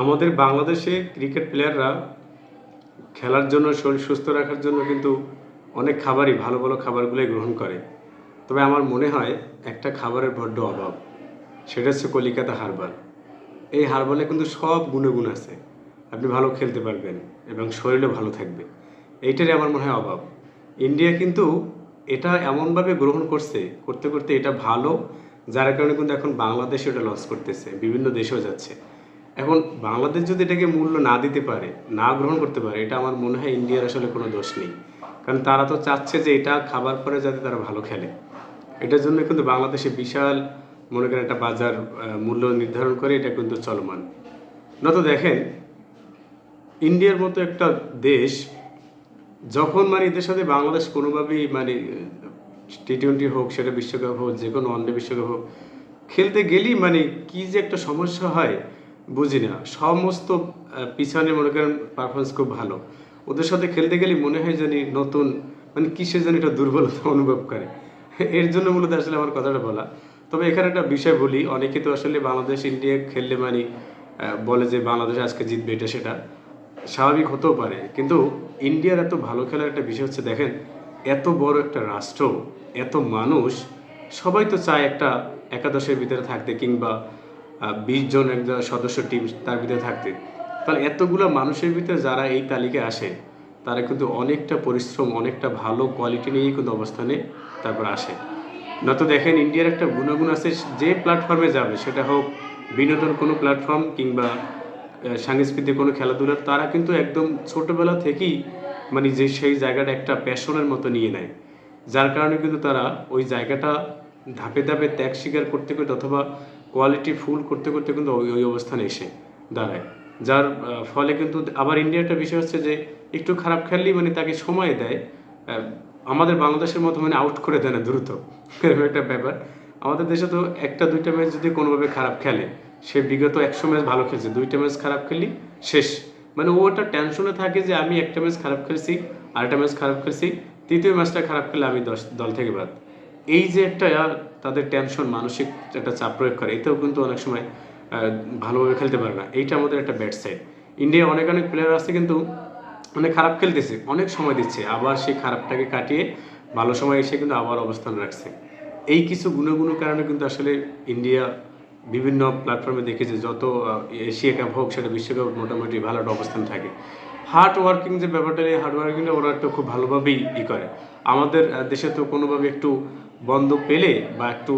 আমাদের বাংলাদেশে ক্রিকেট প্লেয়াররা খেলার জন্য, শরীর সুস্থ রাখার জন্য কিন্তু অনেক খাবারই ভালো ভালো খাবারগুলোই গ্রহণ করে। তবে আমার মনে হয় একটা খাবারের বড্ড অভাব, সেটা হচ্ছে কলিকাতা হারবাল। এই হারবালে কিন্তু সব গুণগুণ আছে, আপনি ভালো খেলতে পারবেন এবং শরীরও ভালো থাকবে। এইটারই আমার মনে হয় অভাব। ইন্ডিয়া কিন্তু এটা এমনভাবে গ্রহণ করছে, করতে করতে এটা ভালো, যার কারণে কিন্তু এখন বাংলাদেশে ওটা লস করতেছে, বিভিন্ন দেশেও যাচ্ছে। এখন বাংলাদেশ যদি এটাকে মূল্য না দিতে পারে, না গ্রহণ করতে পারে, এটা আমার মনে হয় ইন্ডিয়ার আসলে কোনো দোষ নেই। কারণ তারা তো চাচ্ছে যে এটা খাবার পরে যাতে তারা ভালো খেলে। এটার জন্য কিন্তু বাংলাদেশে বিশাল, মনে করেন একটা বাজার মূল্য নির্ধারণ করে এটা কিন্তু চলমান। না তো দেখেন, ইন্ডিয়ার মতো একটা দেশ, যখন মানে এদের সাথে বাংলাদেশ কোনোভাবেই মানে টি টোয়েন্টি হোক, সেটা বিশ্বকাপ হোক যে কোনো ওয়ানডে বিশ্বকাপ হোক, খেলতে গেলেই মানে কি যে একটা সমস্যা হয় বুঝি না। সমস্ত পিছনে মনে করেন পারফরমেন্স খুব ভালো। ওদের সাথে খেলতে গেলে মনে হয় জানি নতুন মানে কিসের জন্য একটা দুর্বলতা অনুভব করে। এর জন্য মূলত আসলে আমার কথাটা বলা। তবে এখানে একটা বিষয় বলি, অনেকে তো আসলে বাংলাদেশ, ইন্ডিয়া খেললে মানে বলে যে বাংলাদেশ আজকে জিতবে, এটা সেটা স্বাভাবিক হতেও পারে। কিন্তু ইন্ডিয়ার এত ভালো খেলার একটা বিষয় হচ্ছে, দেখেন, এত বড় একটা রাষ্ট্র, এত মানুষ, সবাই তো চায় একটা একাদশের ভিতরে থাকতে কিংবা বিশ জন একটা সদস্য টিম তার ভিতরে থাকতে। তাহলে এতগুলো মানুষের ভিতরে যারা এই তালিকায় আসে, তারা কিন্তু অনেকটা পরিশ্রম, অনেকটা ভালো কোয়ালিটি নিয়েই কিন্তু অবস্থানে তারপর আসে। নয়তো দেখেন ইন্ডিয়ার একটা গুণাগুণ আছে, যে প্ল্যাটফর্মে যাবে, সেটা হোক বিনোদন কোনো প্ল্যাটফর্ম কিংবা সাংস্কৃতিক কোনো খেলাধুলার তারা কিন্তু একদম ছোটোবেলা থেকেই মানে যে সেই জায়গাটা একটা প্যাশনের মতো নিয়ে নেয়। যার কারণে কিন্তু তারা ওই জায়গাটা ধাপে ধাপে ত্যাগ স্বীকার করতে করতে অথবা কোয়ালিটি ফুল করতে করতে কিন্তু ওই ওই অবস্থানে এসে দাঁড়ায়। যার ফলে কিন্তু আবার ইন্ডিয়ার একটা বিষয় হচ্ছে যে, একটু খারাপ খেললেই মানে তাকে সময় দেয় আমাদের বাংলাদেশের মতো মানে আউট করে দেয় না দ্রুত। এরকম একটা ব্যাপার। আমাদের দেশে তো একটা, দুইটা ম্যাচ যদি কোনোভাবে খারাপ খেলে, সে বিগত একশো ম্যাচ ভালো খেলছে, দুইটা ম্যাচ খারাপ খেললি শেষ। মানে ও একটা টেনশনে থাকে যে, আমি একটা ম্যাচ খারাপ খেলছি, আরেকটা ম্যাচ খারাপ খেলছি, তৃতীয় ম্যাচটা খারাপ খেলে আমি দশ দল থেকে বাদ। এই যে একটা তাদের টেনশন মানসিক একটা চাপ প্রয়োগ করে। এতেও কিন্তু অনেক সময় ভালোভাবে খেলতে পারে না। এইটা আমাদের একটা ব্যাড সাইড ইন্ডিয়া অনেক অনেক প্লেয়ার আছে কিন্তু অনেক খারাপ খেলতেছে, অনেক সময় দিচ্ছে। আবার সেই খারাপটাকে কাটিয়ে ভালো সময় এসে কিন্তু আবার অবস্থান রাখছে। এই কিছু গুণগুণ কারণে কিন্তু আসলে ইন্ডিয়া বিভিন্ন প্ল্যাটফর্মে দেখেছে যত এশিয়া কাপ হোক, সেটা বিশ্বকাপ মোটামুটি ভালো একটা অবস্থান থাকে। হার্ড ওয়ার্কিং যে ব্যাপারটা এই হার্ড ওয়ার্কিংটা ওরা একটু খুব ভালোভাবেই ই করে। আমাদের দেশে তো কোনোভাবে একটু বন্ধ পেলে বা একটু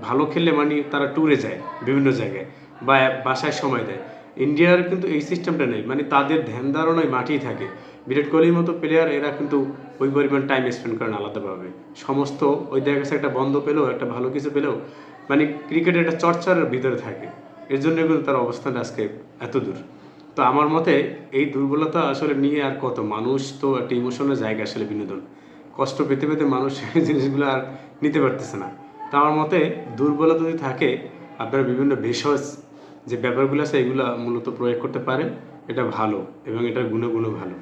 ভালো খেললে মানে তারা ট্যুরে যায় বিভিন্ন জায়গায় বা বাসায় সময় দেয়। ইন্ডিয়ার কিন্তু এই সিস্টেমটা নেই। মানে তাদের ধ্যান ধারণায় মাঠেই থাকে। বিরাট কোহলির মতো প্লেয়ার এরা কিন্তু ওই পরিমাণ টাইম স্পেন্ড করেন আলাদাভাবে। সমস্ত ওই দেখা গেছে একটা বন্ধ পেলেও, একটা ভালো কিছু পেলেও মানে ক্রিকেটের একটা চর্চার ভিতরে থাকে। এর জন্য কিন্তু তার অবস্থানটা আজকে এত দূর। তো আমার মতে এই দুর্বলতা আসলে নিয়ে আর কত? মানুষ তো একটা ইমোশনের জায়গা আসলে বিনোদন। কষ্ট পেতে পেতে মানুষ এই জিনিসগুলো আর নিতে পারতেছে না। তো আমার মতে দুর্বলতা যদি থাকে, আপনার বিভিন্ন ভেষজ যে ব্যাপারগুলো আছে, এগুলো মূলত প্রয়োগ করতে পারেন। এটা ভালো এবং এটার গুণগুণও ভালো।